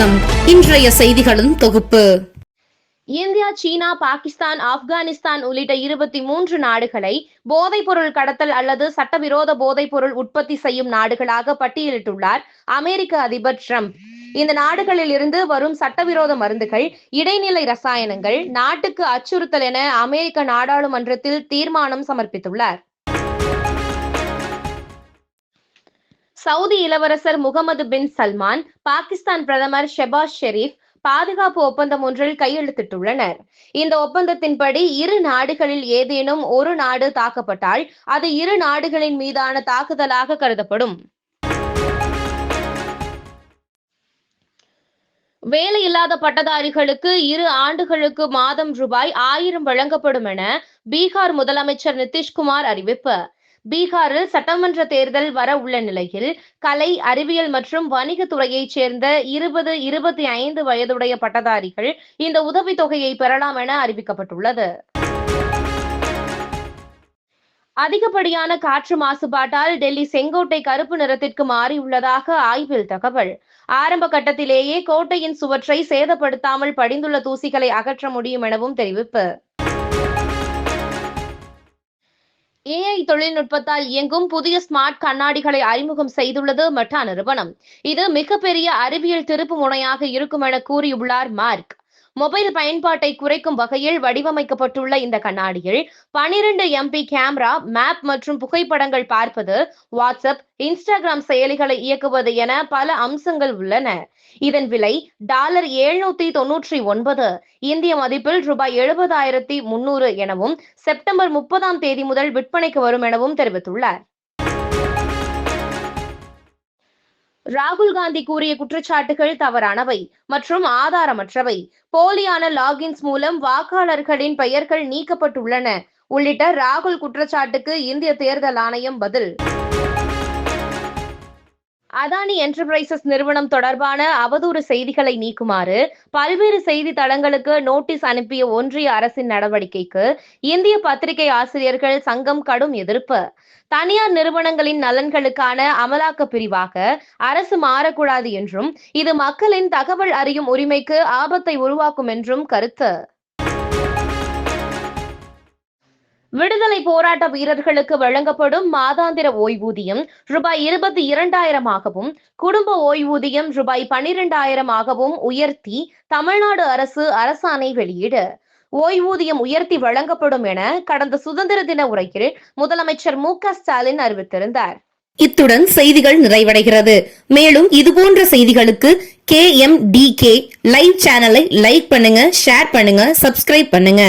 வணக்கம். இன்றைய செய்திகளின் தொகுப்பு. இந்தியா சீனா பாகிஸ்தான் ஆப்கானிஸ்தான் உள்ளிட்ட இருபத்தி மூன்று நாடுகளை போதைப்பொருள் கடத்தல் அல்லது சட்டவிரோத போதைப்பொருள் உற்பத்தி செய்யும் நாடுகளாக பட்டியலிட்டுள்ளார் அமெரிக்க அதிபர் ட்ரம்ப். இந்த நாடுகளில் இருந்து வரும் சட்டவிரோத மருந்துகள் இடைநிலை ரசாயனங்கள் நாட்டுக்கு அச்சுறுத்தல் என அமெரிக்க நாடாளுமன்றத்தில் தீர்மானம் சமர்ப்பித்துள்ளார். சவுதி இளவரசர் முகமது பின் சல்மான் பாகிஸ்தான் பிரதமர் ஷெபாஸ் ஷெரீப் பாதுகாப்பு ஒப்பந்தம் ஒன்றில் கையெழுத்திட்டுள்ளனர். இந்த ஒப்பந்தத்தின்படி இரு நாடுகளில் ஏதேனும் ஒரு நாடு தாக்கப்பட்டால் அது இரு நாடுகளின் மீதான தாக்குதலாக கருதப்படும். வேலையில்லாத பட்டதாரிகளுக்கு இரு ஆண்டுகளுக்கு மாதம் ரூபாய் ஆயிரம் வழங்கப்படும் என பீகார் முதலமைச்சர் நிதிஷ்குமார் அறிவிப்பு. பீகாரில் சட்டமன்ற தேர்தல் வர உள்ள நிலையில் கலை அறிவியல் மற்றும் வணிகத் துறையைச் சேர்ந்த இருபது இருபத்தி ஐந்து வயதுடைய பட்டதாரிகள் இந்த உதவித்தொகையை பெறலாம் என அறிவிக்கப்பட்டுள்ளது. அதிகப்படியான காற்று மாசுபாட்டால் டெல்லி செங்கோட்டை கருப்பு நிறத்திற்கு மாறியுள்ளதாக ஆய்வில் தகவல். ஆரம்ப கட்டத்திலேயே கோட்டையின் சுவற்றை சேதப்படுத்தாமல் படிந்துள்ள தூசிகளை அகற்ற முடியும் எனவும் தெரிவிப்பு. ஏஐ தொழில்நுட்பத்தால் இயங்கும் புதிய ஸ்மார்ட் கண்ணாடிகளை அறிமுகம் செய்துள்ளது மெட்டா நிறுவனம். இது மிகப்பெரிய அறிவியல் திருப்பு முனையாக இருக்கும் என கூறியுள்ளார் மார்க். மொபைல் பயன்பாட்டை குறைக்கும் வகையில் வடிவமைக்கப்பட்டுள்ள இந்த கண்ணாடியில் பனிரெண்டு எம்பி கேமரா மேப் மற்றும் புகைப்படங்கள் பார்ப்பது வாட்ஸ்அப் இன்ஸ்டாகிராம் செயலிகளை இயக்குவது என பல அம்சங்கள் உள்ளன. இதன் விலை டாலர் எழுநூத்தி தொன்னூற்றி ஒன்பது இந்திய மதிப்பில் ரூபாய் எழுபதாயிரத்தி முன்னூறு எனவும் செப்டம்பர் முப்பதாம் தேதி முதல் விற்பனைக்கு வரும் எனவும் தெரிவித்துள்ளார். ராகுல் காந்தி கூறிய குற்றச்சாட்டுகள் தவறானவை மற்றும் ஆதாரமற்றவை. போலியான லாகின்ஸ் மூலம் வாக்காளர்களின் பெயர்கள் நீக்கப்பட்டுள்ளன. உள்ளிட்ட ராகுல் குற்றச்சாட்டுக்கு இந்திய தேர்தல் ஆணையம் பதில். அதானி என்டர்பிரைசஸ் நிறுவனம் தொடர்பான அவதூறு செய்திகளை நீக்குமாறு பல்வேறு செய்தி தளங்களுக்கு நோட்டீஸ் அனுப்பிய ஒன்றிய அரசின் நடவடிக்கைக்கு இந்திய பத்திரிகை ஆசிரியர்கள் சங்கம் கடும் எதிர்ப்பு. தனியார் நிறுவனங்களின் நலன்களுக்கான அமலாக்க பிரிவாக அரசு மாறக்கூடாது என்றும் இது மக்களின் தகவல் அறியும் உரிமைக்கு ஆபத்தை உருவாக்கும் என்றும் கருத்து. விடுதலை போராட்ட வீரர்களுக்கு வழங்கப்படும் மாதாந்திர ஓய்வூதியம் ரூபாய் இருபத்தி இரண்டாயிரமாகவும் குடும்ப ஓய்வூதியம் ரூபாய் பனிரெண்டாயிரமாகவும் உயர்த்தி தமிழ்நாடு அரசு அரசாணை வெளியீடு. ஓய்வூதியம் உயர்த்தி வழங்கப்படும் என கடந்த சுதந்திர தின உரையில் முதலமைச்சர் மு க ஸ்டாலின் அறிவித்திருந்தார். இத்துடன் செய்திகள் நிறைவடைகிறது. மேலும் இதுபோன்ற செய்திகளுக்கு K M D K live சேனலை லைக் பண்ணுங்க ஷேர் பண்ணுங்க சப்ஸ்கிரைப் பண்ணுங்க.